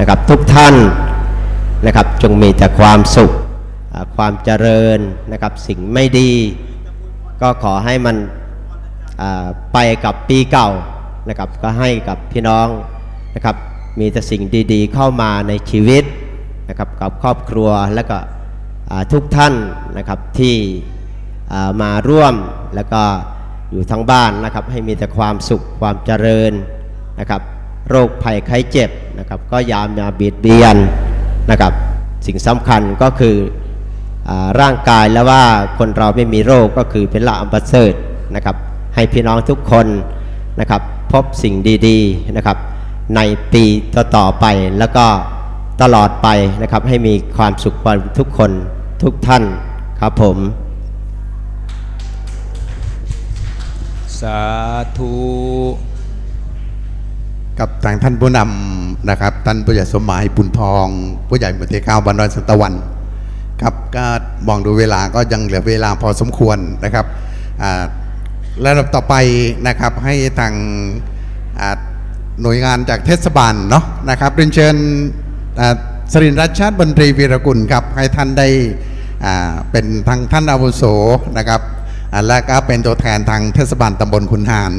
นะครับทุกท่านนะครับจงมีแต่ความสุขความเจริญนะครับสิ่งไม่ดี ก็ขอให้มันไปกับปีเก่านะครับก็ให้กับพี่น้องนะครับมีแต่สิ่งดีๆเข้ามาในชีวิตนะครับกับครอบครัวและก็ทุกท่านนะครับที่มาร่วมแล้วก็อยู่ทั้งบ้านนะครับให้มีแต่ความสุขความเจริญนะครับ โรคภัยไข้เจ็บนะครับก็ยามาเบียดเบียนนะครับสิ่งสำคัญก็คืออร่างกายแล้วว่าคนเราไม่มีโรคก็คือเป็นละอัมประเสริฐนะครับให้พี่น้องทุกคนนะครับพบสิ่งดีๆนะครับในปีต่อๆไปแล้วก็ตลอดไปนะครับให้มีความสุขกันทุกคนทุกท่านครับผม สาธุ กับทางท่านผู้นำนะครับท่านผู้ใหญ่สมหมายบุญทอง ผู้ใหญ่หมู่ที่เก้าบ้านดอยสันตะวันครับก็มองดูเวลาก็ยังเหลือเวลาพอสมควรนะครับระดับต่อไปนะครับให้ทางหน่วยงานจากเทศบาลเนาะนะครับเรียนเชิญสรินรัชชาติบนตรีวีรกุลครับให้ท่านได้เป็นทางท่านอาวุโสนะครับและก็เป็นตัวแทนทางเทศบาลตำบลขุนหาร